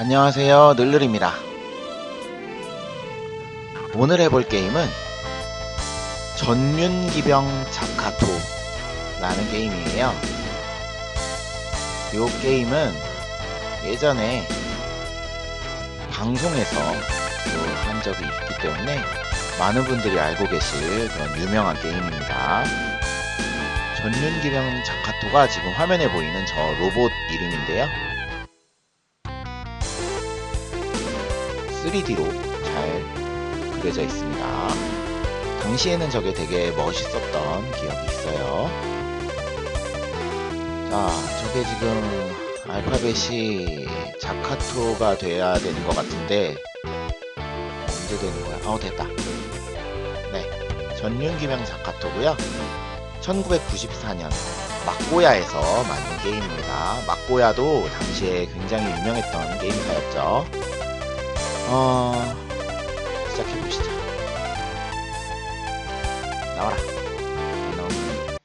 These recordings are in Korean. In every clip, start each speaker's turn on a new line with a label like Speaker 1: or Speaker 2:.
Speaker 1: 안녕하세요. 늘늘입니다. 오늘 해볼 게임은 전륜기병 자카토 라는 게임이에요. 이 게임은 예전에 방송에서 또한 적이 있기 때문에 많은 분들이 알고 계실 그런 유명한 게임입니다. 전륜기병 자카토가 지금 화면에 보이는 저 로봇 이름인데요 3D로 잘 그려져 있습니다. 당시에는 저게 되게 멋있었던 기억이 있어요. 자, 저게 지금 알파벳이 자카토가 돼야 되는 것 같은데 언제 되는 거야? 어, 됐다. 네, 전륜기병 자카토고요. 1994년 막고야에서 만든 게임입니다. 막고야도 당시에 굉장히 유명했던 게임사였죠. 어 시작해 보시죠. 나와라.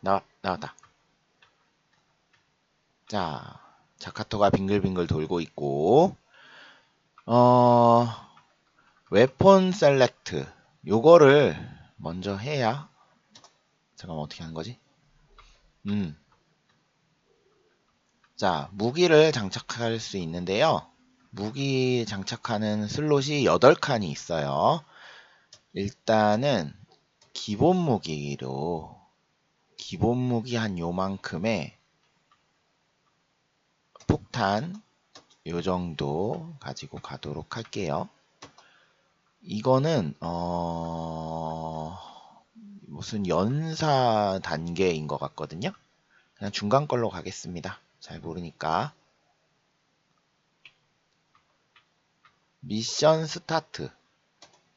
Speaker 1: 나와 나왔다. 자 자카토가 빙글빙글 돌고 있고 어 웨폰 셀렉트 요거를 먼저 해야 잠깐만 어떻게 하는 거지? 음. 자, 무기를 장착할 수 있는데요. 무기 장착하는 슬롯이 8칸이 있어요. 일단은 기본 무기로 기본 무기 한 요만큼의 폭탄 요 정도 가지고 가도록 할게요. 이거는 어 무슨 연사 단계인 것 같거든요. 그냥 중간 걸로 가겠습니다. 잘 모르니까. 미션 스타트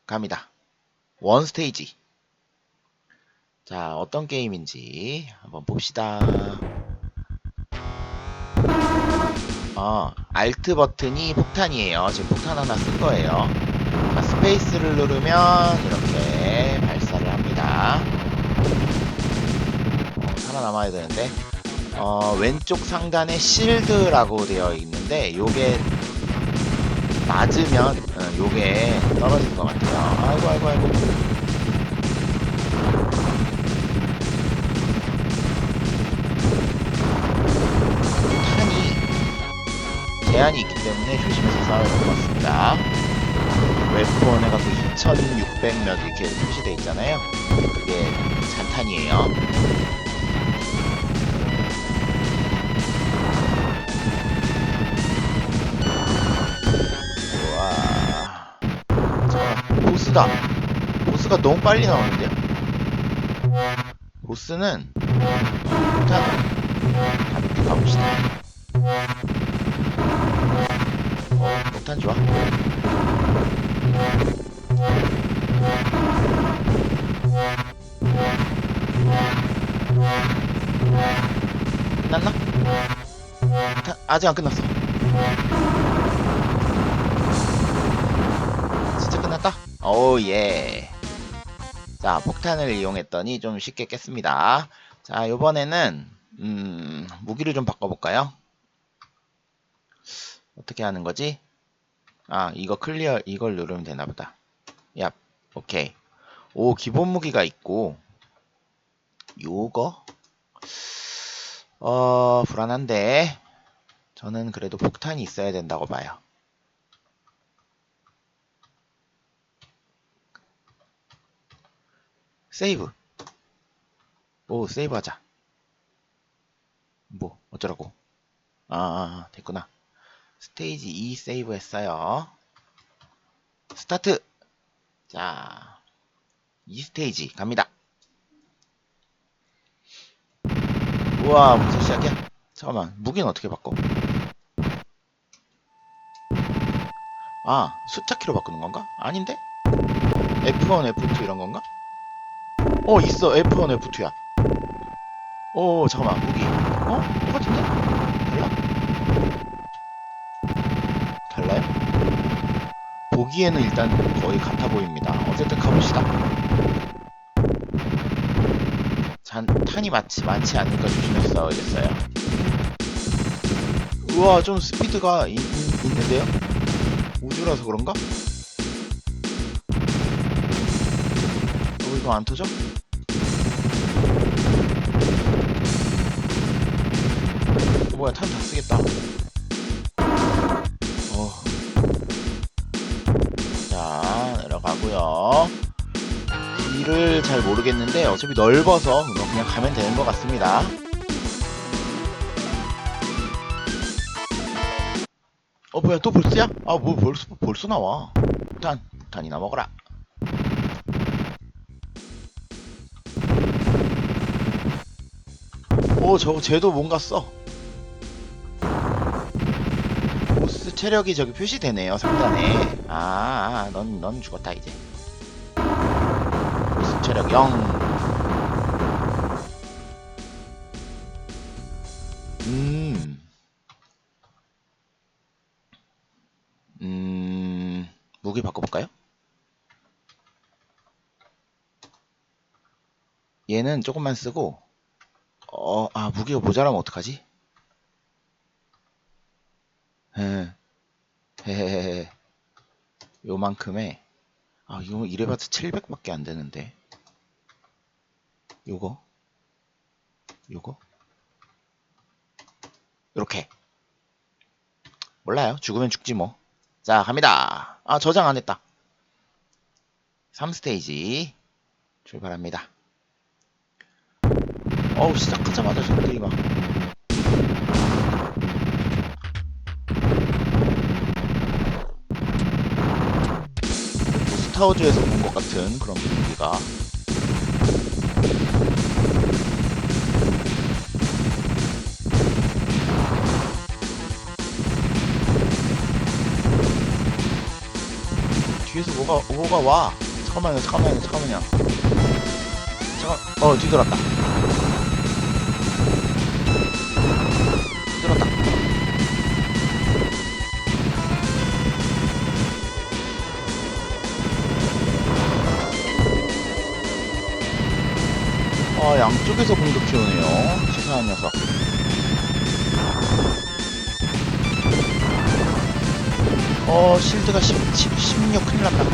Speaker 1: 갑니다. 원 스테이지. 자, 어떤 게임인지 한번 봅시다. 어, 알트 버튼이 폭탄이에요. 지금 폭탄 하나 쓴 거예요. 자, 스페이스를 누르면 이렇게 발사를 합니다. 어, 살아남아야 되는데. 어, 왼쪽 상단에 실드라고 되어 있는데, 요게 맞으면 어, 요게 떨어질 것 같아요. 아이고 아이고 아이고. 탄이 제한이 있기 때문에 조심해서 싸워야 될 것 같습니다. 웨폰 해갖고 2600몇 이렇게 표시돼 있잖아요. 그게 잔탄이에요. 보스다. 보스가 너무 빨리 나오는데요? 보스는 일단 가볍게 가봅시다. 어, 못한 좋아. 끝났나? 다- 아직 안 끝났어. 진짜 끝났다? 오, 예. 자, 폭탄을 이용했더니 좀 쉽게 깼습니다. 자, 요번에는, 음, 무기를 좀 바꿔볼까요? 어떻게 하는 거지? 아, 이거 클리어, 이걸 누르면 되나보다. 야, 오케이. 오, 기본 무기가 있고, 요거? 어, 불안한데, 저는 그래도 폭탄이 있어야 된다고 봐요. 세이브. 오, 세이브 하자. 뭐, 어쩌라고. 아, 아, 아, 됐구나. 스테이지 2 세이브 했어요. 스타트! 자, 2스테이지 갑니다. 우와, 무슨 시작이야? 잠깐만, 무기는 어떻게 바꿔? 아, 숫자 키로 바꾸는 건가? 아닌데? F1, F2 이런 건가? 어 있어 F1 F2야 오 잠깐만 무기 어? 똑같은데? 달라? 달라요? 보기에는 일단 거의 같아 보입니다 어쨌든 가봅시다 잔, 탄이 많지, 많지 않으니까 조심해서 싸워야겠어요 우와 좀 스피드가 있, 있는데요? 우주라서 그런가? 어, 이거 안 터져? 어, 뭐야, 탄 다 쓰겠다. 어. 자, 내려가고요. 길을 잘 모르겠는데 어차피 넓어서 뭐 그냥 가면 되는 것 같습니다. 어 뭐야 또 벌써야? 아뭐 벌써 벌써 나와. 일단 단이나 먹어라. 오 저거 쟤도 뭔가 써. 체력이 저기 표시되네요 상단에. 아, 넌넌 죽었다 이제. 보스 체력 0. 음. 음, 무기 바꿔볼까요? 얘는 조금만 쓰고, 어, 아, 무기가 모자라면 어떡하지? 에, 헤헤헤. 요만큼에, 아, 이거 이래봤자 700밖에 안 되는데. 요거, 요거, 요렇게. 몰라요. 죽으면 죽지 뭐. 자, 갑니다. 아, 저장 안 했다. 3스테이지. 출발합니다. 어우, 시작하자마자 적들이 막. 타워즈에서 본 것 같은 그런 분위기가. 뒤에서 뭐가, 뭐가 와. 잠깐만요, 잠깐만요, 잠깐만요. 잠깐, 어, 뒤돌았다. 양쪽에서 공격해오네요. 치사한 녀석. 어, 실드가 10, 10, 16 큰일 났다.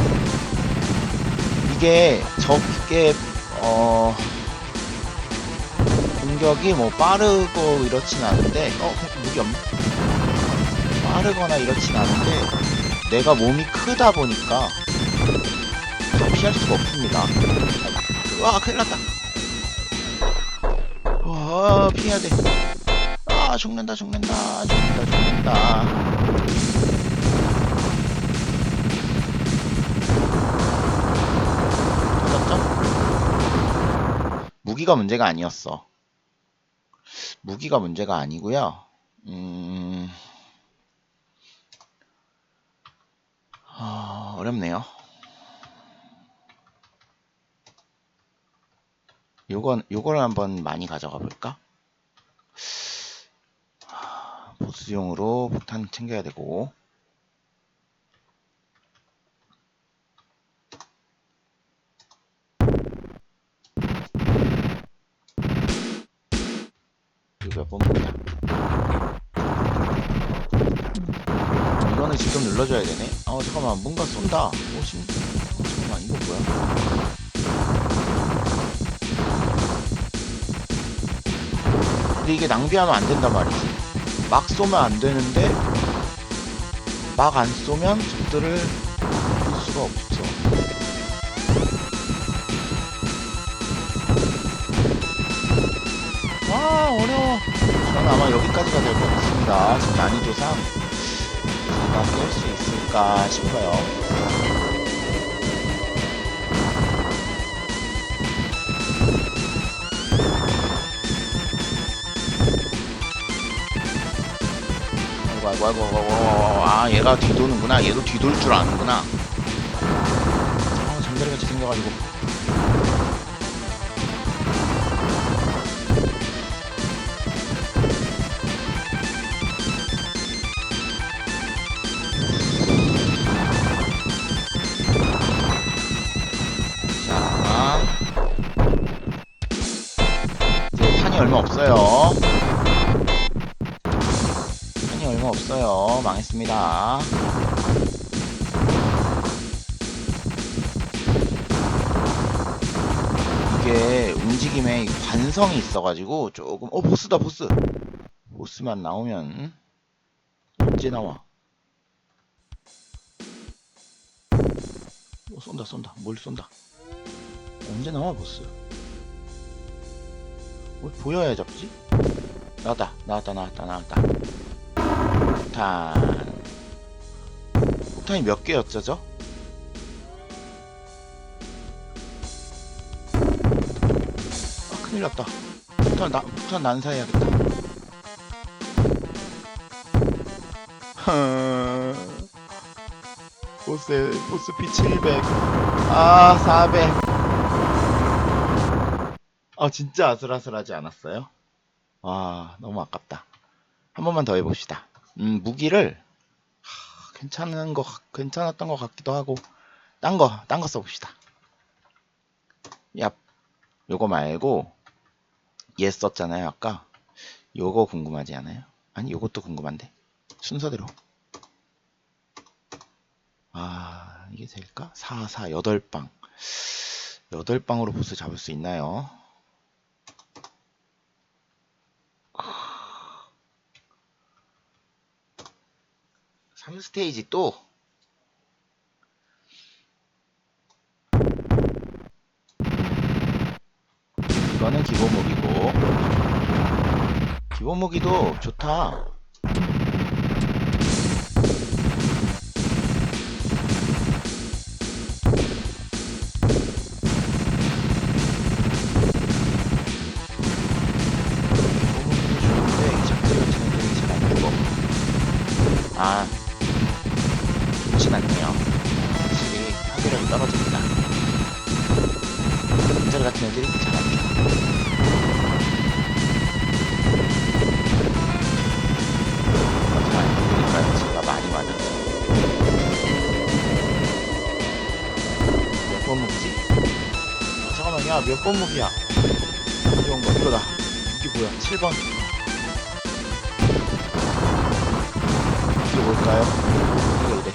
Speaker 1: 이게 적게, 어, 공격이 뭐 빠르고 이렇진 않은데, 어, 무기 없네? 빠르거나 이렇진 않은데, 내가 몸이 크다 보니까, 다 피할 수가 없습니다. 와, 큰일 났다. 와, 피해야 돼. 아, 죽는다, 죽는다, 죽는다, 죽는다. 터졌죠? 무기가 문제가 아니었어. 무기가 문제가 아니고요. 음... 아, 어렵네요. 요건 요걸 한번 많이 가져가 볼까? 하, 보스용으로 폭탄 챙겨야 되고 이거 몇번 먹냐? 이거는 직접 눌러줘야 되네. 어 잠깐만 뭔가 쏜다. 오 심. 어, 잠깐만 이거 뭐야? 근데 이게 낭비하면 안 된단 말이지. 막 쏘면 안 되는데 막 안 쏘면 적들을 볼 수가 없죠. 와 어려워. 저는 아마 여기까지가 될 것 같습니다. 지금 난이도상 제가 깰 수 있을까 싶어요. 아이고 아이고 아이고 아 얘가 뒤도는구나 얘도 뒤돌 줄 아는구나 아 잠자리같이 생겨가지고 있습니다. 이게 움직임에 관성이 있어가지고 조금 어 보스다 보스. 보스만 나오면 언제 나와? 어, 쏜다 쏜다. 뭘 쏜다? 언제 나와 보스? 뭘 보여야 잡지? 나왔다 나왔다 나왔다 나왔다. 다 폭탄이 몇 개였죠 저? 아 큰일 났다 폭탄 나 폭탄 난사해야겠다 보스 보스 피 700. 아 400. 아 진짜 아슬아슬하지 않았어요? 와 너무 아깝다. 한 번만 더 해봅시다. 음 무기를 하, 괜찮은 거 같- 괜찮았던 것 같기도 하고 딴 거 딴 거 써봅시다. 야 요거 말고 얘 썼잖아요 아까. 요거 궁금하지 않아요? 아니 요것도 궁금한데 순서대로. 아, 이게 될까? 4, 4, 8방. 8방으로 보스 잡을 수 있나요? 삼 스테이지 또? 이거는 기본 무기고. 기본 무기도 좋다. 아 잠깐만 야. 몇번 무기야 가져온 거 이거다. 이게 뭐야? 7번. 이게 뭘까요? 이거 이래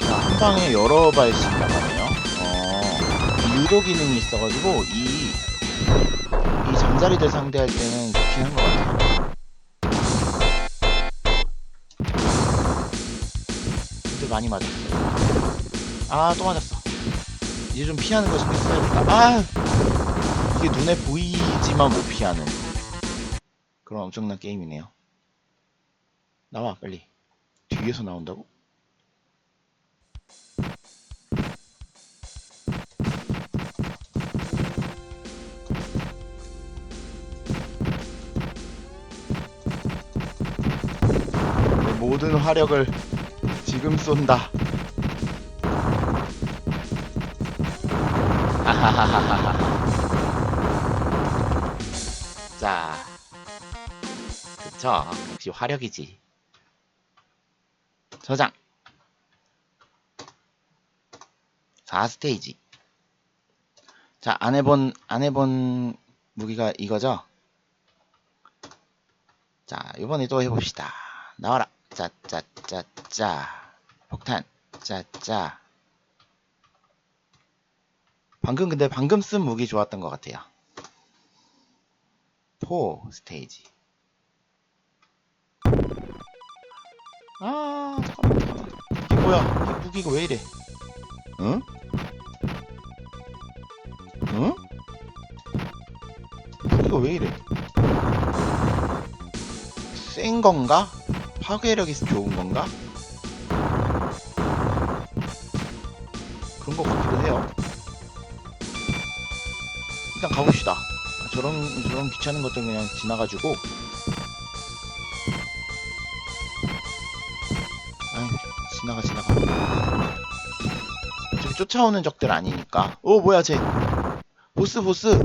Speaker 1: 자, 한 방에 여러 발씩 나가네요. 어, 이 유도 기능이 있어가지고 이, 이 잠자리들 상대할 때는 좋긴 한것 같아요 근데 많이 맞았어요. 아, 또 맞았어. 이제 좀 피하는 거 신경 써야겠다. 아! 이게 눈에 보이지만 못 피하는 그런 엄청난 게임이네요. 나와, 빨리. 뒤에서 나온다고? 모든 화력을 지금 쏜다. 자, 그쵸. 역시 화력이지. 저장. 4스테이지. 자, 안 해본, 안 해본 무기가 이거죠? 자, 이번에 또 해봅시다. 나와라. 짜, 짜, 짜, 짜. 폭탄. 짜, 짜. 방금 근데 방금 쓴 무기 좋았던 것 같아요. 4 스테이지. 아, 잠깐만. 이게 뭐야? 이 무기가 왜 이래? 응? 응? 무기가 왜 이래? 센 건가? 파괴력이 좋은 건가? 그런 것 같기도 해요. 일단 가봅시다. 아, 저런 저런 귀찮은 것들 그냥 지나가지고. 아이 지나가 지나가. 지금 쫓아오는 적들 아니니까. 오 뭐야 쟤. 보스 보스.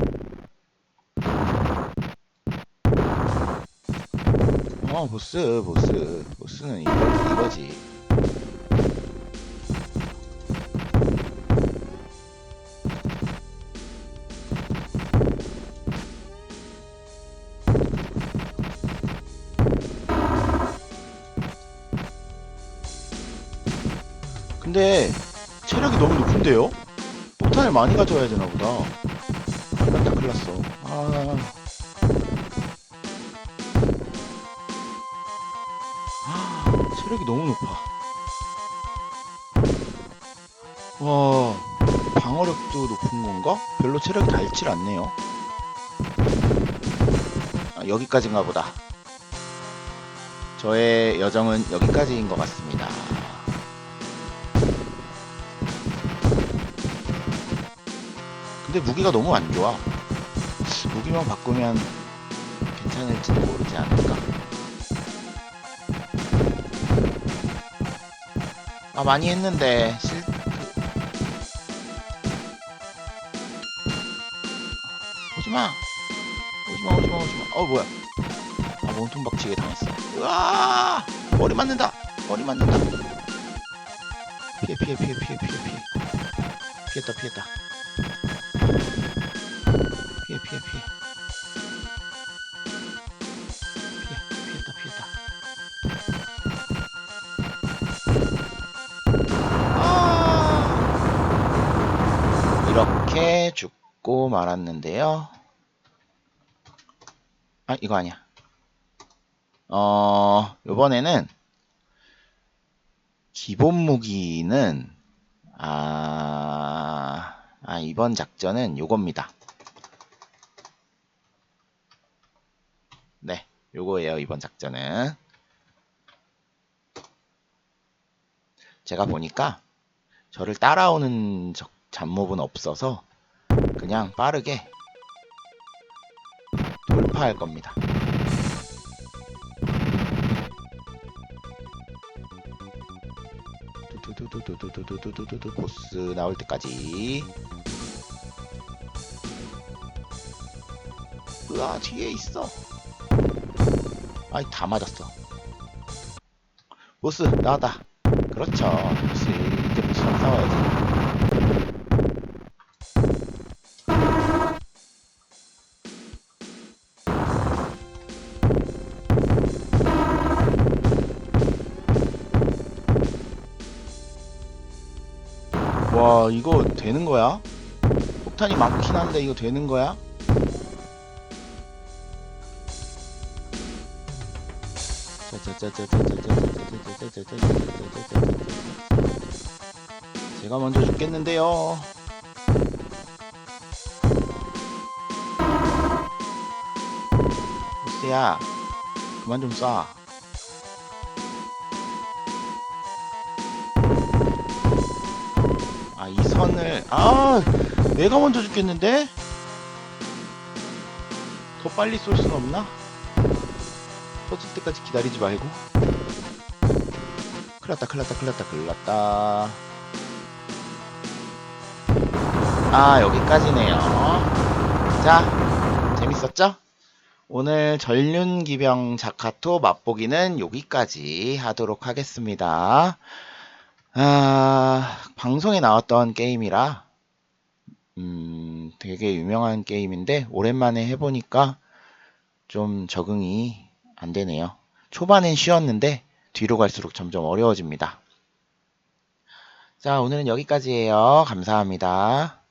Speaker 1: 어 보스 보스. 보스는 이거, 이거지. 근데 체력이 너무 높은데요? 폭탄을 많이 가져와야 되나 보다. 아, 큰일 났어. 아... 아, 체력이 너무 높아. 와, 방어력도 높은 건가? 별로 체력이 닳질 않네요. 아, 여기까지인가 보다. 저의 여정은 여기까지인 것 같습니다. 근데 무기가 너무 안 좋아. 무기만 바꾸면 괜찮을지도 모르지 않을까. 아 많이 했는데. 실 그... 오지마. 오지마 오지마 오지마. 어 뭐야. 아 몸통 박치게 당했어. 으아! 머리 맞는다. 머리 맞는다. 피해 피해 피해 피해 피해 피해. 피했다 피했다. 피해 피해 피해 이렇게 죽고 말았는데요. 아 이거 아니야. 어 요번에는 기본 무기는 아, 아 이번 작전은 요겁니다. 네 요거예요 이번 작전은. 제가 보니까 저를 따라오는 적, 잡몹은 없어서 그냥 빠르게 돌파할 겁니다. 두두두두두두두두두두 보스 나올 때까지. 으아 뒤에 있어. 아이 다 맞았어. 보스 나왔다. 그렇죠. 보스 이제 보스랑 싸워야지 와 이거 되는 거야? 폭탄이 많긴 한데 이거 되는 거야? 제가 먼저 죽겠는데요. 보스야, 그만 좀 쏴. 아, 이 선을, 아, 내가 먼저 죽겠는데? 더 빨리 쏠순 없나? 터질 때까지 기다리지 말고. 큰일났다, 큰일났다, 큰일났다, 큰일났다. 아, 여기까지네요. 자, 재밌었죠? 오늘 전륜기병 자카토 맛보기는 여기까지 하도록 하겠습니다. 아, 방송에 나왔던 게임이라, 음, 되게 유명한 게임인데, 오랜만에 해보니까 좀 적응이 안 되네요. 초반엔 쉬웠는데, 뒤로 갈수록 점점 어려워집니다. 자, 오늘은 여기까지예요. 감사합니다.